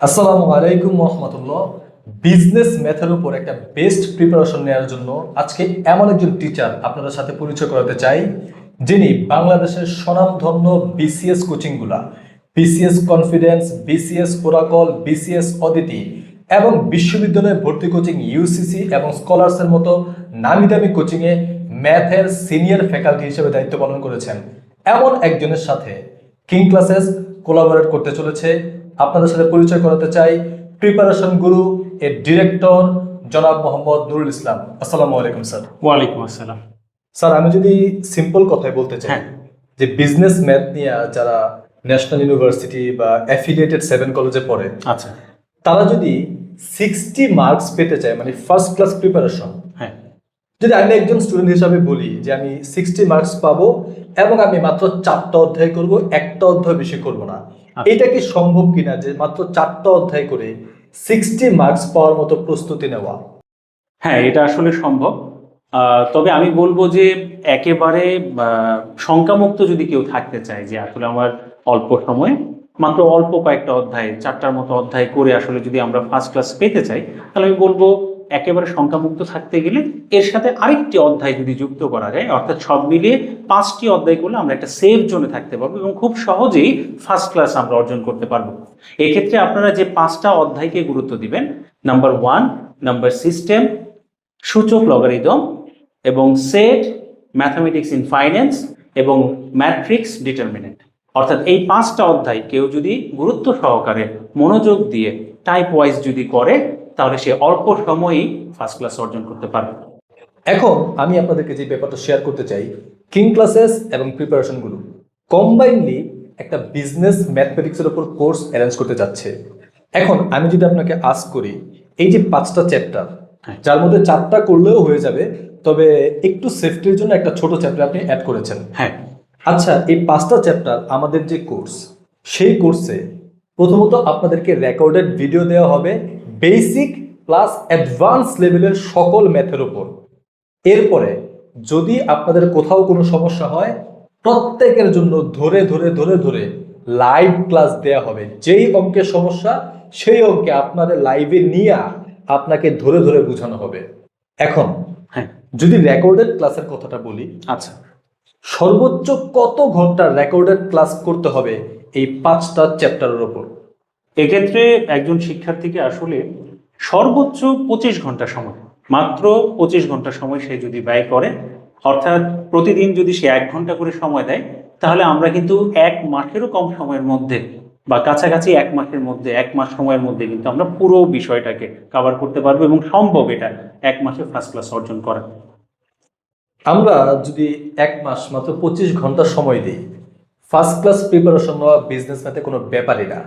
আসসালামু আলাইকুম রহমতুল্লাহ। বিজনেস ম্যাথের উপর একটা বেস্ট প্রিপারেশন নেওয়ার জন্য আজকে এমন একজন টিচার আপনাদের সাথে পরিচয় করাতে চাই, যিনি বাংলাদেশের স্বনামধন্য BCS কোচিংগুলা BCS confidence BCS oracle BCS Aditi এবং বিশ্ববিদ্যালয়ে ভর্তি কোচিং ইউসিসি এবং স্কলার্সের মতো নামি দামি কোচিংয়ে ম্যাথের সিনিয়র ফ্যাকাল্টি হিসেবে দায়িত্ব পালন করেছেন। এমন একজনের সাথে কিং ক্লাসেস কোলাবোরেট করতে চলেছে আপনাদের সাথে পরিচয় করাতে চাই প্রিপারেশন গুরু এর ডিরেক্টর জনাব মোহাম্মদ নুরুল ইসলাম আসসালামু আলাইকুম স্যার ওয়ালাইকুম আসসালাম স্যার আমি যদি সিম্পল কথায় বলতে চাই হ্যাঁ। যে বিজনেস ম্যাথ নিয়ে যারা ন্যাশনাল ইউনিভার্সিটি বা অ্যাফিলিয়েটেড সেভেন কলেজে পড়ে আচ্ছা তারা যদি সিক্সটি মার্কস পেতে চায় মানে ফার্স্ট ক্লাস প্রিপারেশন হ্যাঁ যদি আমি একজন স্টুডেন্ট হিসাবে বলি যে আমি সিক্সটি মার্কস পাবো এবং আমি মাত্র চারটা অধ্যায় করব একটা অধ্যায় বেশি করব না। এটা কি সম্ভব কিনা যে মাত্র চারটা অধ্যায় করে সিক্সটি মার্কস পাওয়ার মতো প্রস্তুতি নেওয়া? হ্যাঁ এটা আসলে সম্ভব। আহ, তবে আমি বলব যে একেবারে শঙ্কামুক্ত যদি কেউ থাকতে চায় যে আসলে আমার অল্প সময়ে মাত্র অল্প কয়েকটা অধ্যায় চারটার মতো অধ্যায় করে আসলে যদি আমরা ফার্স্ট ক্লাস পেতে চাই তাহলে আমি বলব একেবারে শঙ্কামুক্ত থাকতে গেলে এর সাথে আরেকটি অধ্যায় যদি যুক্ত করা যায়, অর্থাৎ সব মিলিয়ে পাঁচটি অধ্যায় করলে আমরা একটা সেফ জোনে থাকতে পারব এবং খুব সহজেই ফার্স্ট ক্লাস আমরা অর্জন করতে পারব। এক্ষেত্রে আপনারা যে পাঁচটা অধ্যায়কে গুরুত্ব দিবেন নাম্বার ওয়ান নাম্বার সিস্টেম সূচক লগারিদম এবং সেট ম্যাথামেটিক্স ইন ফাইন্যান্স এবং ম্যাট্রিক্স ডিটারমিনেন্ট অর্থাৎ এই পাঁচটা অধ্যায় কেউ যদি গুরুত্ব সহকারে মনোযোগ দিয়ে টাইপ ওয়াইজ যদি করে তাহলে সে অল্প সময়েই ফার্স্ট ক্লাস অর্জন করতে পারবে। এখন আমি আপনাদেরকে যে ব্যাপারটা শেয়ার করতে চাই কিং ক্লাসেস এবং প্রিপারেশনগুলো কম্বাইনলি একটা বিজনেস ম্যাথমেটিক্সের ওপর কোর্স অ্যারেঞ্জ করতে যাচ্ছে। এখন আমি যদি আপনাকে আস্ক করি এই যে পাঁচটা চ্যাপ্টার। যার মধ্যে চারটা করলেও হয়ে যাবে তবে একটু সেফটির জন্য একটা ছোট চ্যাপ্টার আপনি অ্যাড করেছেন। হ্যাঁ। আচ্ছা এই পাঁচটা চ্যাপ্টার আমাদের যে কোর্স সেই কোর্সে প্রথমত আপনাদেরকে রেকর্ডেড ভিডিও দেওয়া হবে বেসিক প্লাস অ্যাডভান্স লেভেলের সকল ম্যাথের উপর। এরপরে যদি আপনাদের কোথাও কোনো সমস্যা হয় প্রত্যেকের জন্য ধরে ধরে ধরে ধরে লাইভ ক্লাস দেওয়া হবে। যেই অঙ্কের সমস্যা সেই অঙ্কে আপনাদের লাইভে নিয়ে আপনাকে ধরে ধরে বোঝানো হবে। এখন হ্যাঁ। যদি রেকর্ডেড ক্লাসের কথাটা বলি আচ্ছা। সর্বোচ্চ কত ঘণ্টা রেকর্ডেড ক্লাস করতে হবে এই পাঁচটা চ্যাপ্টারের ওপর এক্ষেত্রে একজন শিক্ষার্থীকে আসলে সর্বোচ্চ পঁচিশ ঘণ্টা সময়, মাত্র পঁচিশ ঘণ্টা সময় সে যদি ব্যয় করে, অর্থাৎ প্রতিদিন যদি সে এক ঘণ্টা করে সময় দেয়, তাহলে আমরা কিন্তু এক মাসেরও কম সময়ের মধ্যে বা কাছাকাছি এক মাসের মধ্যে, এক মাস সময়ের মধ্যে কিন্তু আমরা পুরো বিষয়টাকে কভার করতে পারব এবং সম্ভব এটা এক মাসে ফার্স্ট ক্লাস অর্জন করা। আমরা যদি এক মাস মাত্র পঁচিশ ঘণ্টা সময় দিই ফার্স্ট ক্লাস প্রিপারেশন নেওয়া বিজনেস ম্যাথে কোনো ব্যাপারই না।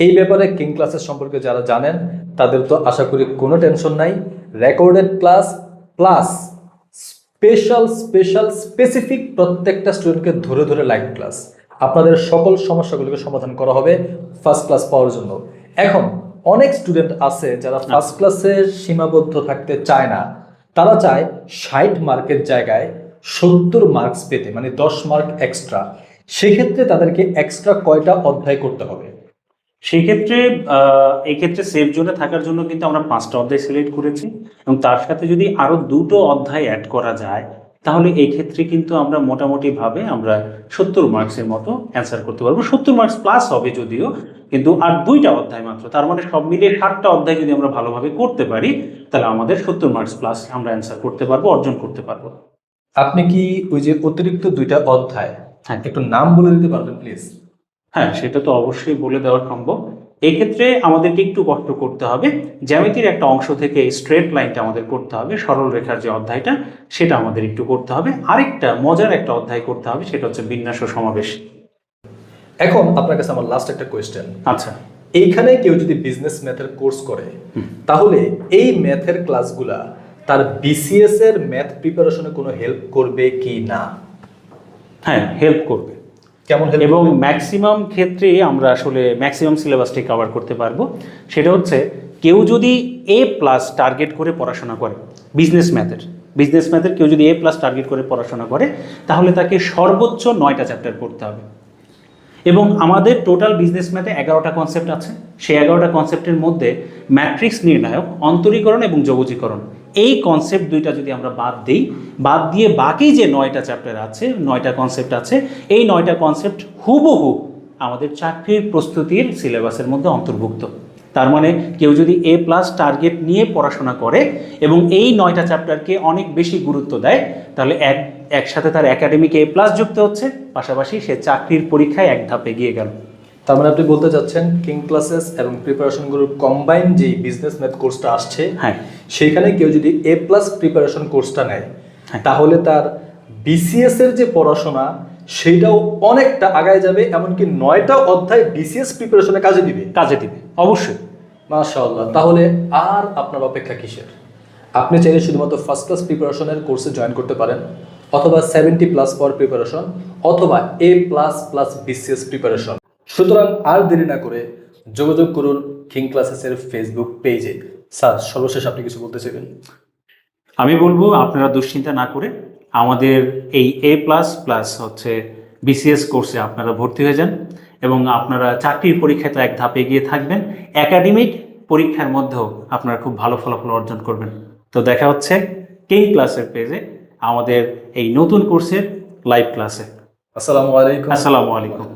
এই ব্যাপারে কিং ক্লাসের সম্পর্কে যারা জানেন তাদের তো আশা করি কোনো টেনশন নাই। Recorded class plus special special specific প্রত্যেকটা স্টুডেন্টকে ধরে ধরে লাইভ ক্লাস আপনাদের সকল সমস্যাগুলোকে সমাধান করা হবে ফার্স্ট ক্লাস পাওয়ার জন্য। এখন অনেক স্টুডেন্ট আছে যারা ফার্স্ট ক্লাসে সীমাবদ্ধ থাকতে চায় না। তারা চায় ষাট মার্কের জায়গায় সত্তর মার্কস পেতে মানে দশ মার্ক এক্সট্রা সেক্ষেত্রে তাদেরকে এক্সট্রা কয়টা অধ্যায় করতে হবে? সেক্ষেত্রে এক্ষেত্রে সেফ জোনে থাকার জন্য কিন্তু আমরা পাঁচটা অধ্যায় সিলেক্ট করেছি এবং তার সাথে যদি আরও দুটো অধ্যায় অ্যাড করা যায় তাহলে এই ক্ষেত্রে কিন্তু আমরা মোটামুটি ভাবে আমরা সত্তর মার্কসের মতো অ্যান্সার করতে পারব। সত্তর মার্কস প্লাস হবে যদিও কিন্তু আর দুইটা অধ্যায় মাত্র। তার মানে সব মিলিয়ে ষাটটা অধ্যায় যদি আমরা ভালোভাবে করতে পারি তাহলে আমাদের সত্তর মার্কস প্লাস আমরা অ্যান্সার করতে পারব অর্জন করতে পারব। আপনি কি ওই যে অতিরিক্ত দুইটা অধ্যায় হ্যাঁ। একটু নাম বলে দিতে পারবেন প্লিজ হ্যাঁ সেটা তো অবশ্যই বলে দেওয়া সম্ভব। এক্ষেত্রে আমাদেরকে একটু কষ্ট করতে হবে। জ্যামিতির একটা অংশ থেকে স্ট্রেট লাইনটা আমাদের করতে হবে সরল রেখার যে অধ্যায়টা সেটা আমাদের একটু করতে হবে। আরেকটা মজার একটা অধ্যায় করতে হবে সেটা হচ্ছে বিন্যাস ও সমাবেশ। এখন আপনার কাছে আমার লাস্ট একটা কোয়েশ্চেন আচ্ছা। এইখানে কেউ যদি বিজনেস ম্যাথের কোর্স করে তাহলে এই ম্যাথের ক্লাসগুলা তার বিসিএস এর ম্যাথ প্রিপারেশনে কোনো হেল্প করবে কি না? হ্যাঁ হেল্প করবে। কেমন এবং ম্যাক্সিমাম ক্ষেত্রে আমরা আসলে ম্যাক্সিমাম সিলেবাসটি কভার করতে পারব। সেটা হচ্ছে কেউ যদি এ প্লাস টার্গেট করে পড়াশোনা করে বিজনেস ম্যাথের বিজনেস ম্যাথের কেউ যদি এ প্লাস টার্গেট করে পড়াশোনা করে তাহলে তাকে সর্বোচ্চ নয়টা চ্যাপ্টার পড়তে হবে। এবং আমাদের টোটাল বিজনেস ম্যাথে এগারোটা কনসেপ্ট আছে। সেই এগারোটা কনসেপ্টের মধ্যে ম্যাট্রিক্স নির্ণায়ক অন্তরীকরণ এবং যোগজীকরণ। এই কনসেপ্ট দুইটা যদি আমরা বাদ দিই বাদ দিয়ে বাকি যে নয়টা চ্যাপ্টার আছে নয়টা কনসেপ্ট আছে এই নয়টা কনসেপ্ট হুবহু আমাদের চাকরির প্রস্তুতির সিলেবাসের মধ্যে অন্তর্ভুক্ত। তার মানে কেউ যদি এ প্লাস টার্গেট নিয়ে পড়াশোনা করে এবং এই নয়টা চ্যাপ্টারকে অনেক বেশি গুরুত্ব দেয় তাহলে এক একসাথে তার একাডেমিক এ প্লাস যুক্ত হচ্ছে পাশাপাশি সে চাকরির পরীক্ষায় এক ধাপ এগিয়ে গেল। তার মানে আপনি বলতে চাচ্ছেন কিং ক্লাসেস এবং প্রিপারেশন গ্রুপ কম্বাইন যে বিজনেস ম্যাথ কোর্সটা আসছে হ্যাঁ। সেইখানে কেউ যদি এ প্লাস প্রিপারেশন কোর্সটা নেয় হ্যাঁ। তাহলে তার বিসিএস এর যে পড়াশোনা সেইটাও অনেকটা আগায় যাবে এমনকি নয়টা অধ্যায় বিসিএস প্রিপারেশনে কাজে দিবে। কাজে দিবে অবশ্যই। মাশাআল্লাহ। তাহলে আর আপনার অপেক্ষা কিসের? আপনি চাইলে শুধুমাত্র ফার্স্ট ক্লাস প্রিপারেশনের কোর্সে জয়েন করতে পারেন অথবা সেভেন্টি প্লাস ফর প্রিপারেশন অথবা A plus plus BCS preparation সুতরাং আর দেরি না করে যোগাযোগ করুন কিং ক্লাসেসের ফেসবুক পেজে স্যার সর্বশেষ আপনি কিছু বলতে চাইবেন? আমি বলব আপনারা দুশ্চিন্তা না করে আমাদের এই এ প্লাস প্লাস হচ্ছে বিসিএস কোর্সে আপনারা ভর্তি হয়ে যান এবং আপনারা চাকরির পরীক্ষায় তো এক ধাপ এগিয়ে থাকবেন। একাডেমিক পরীক্ষার মধ্যেও আপনারা খুব ভালো ফলাফল অর্জন করবেন। তো দেখা হচ্ছে কিং ক্লাসের পেজে আমাদের এই নতুন কোর্সের লাইভ ক্লাসে আসসালামু আলাইকুম। আসসালামু আলাইকুম।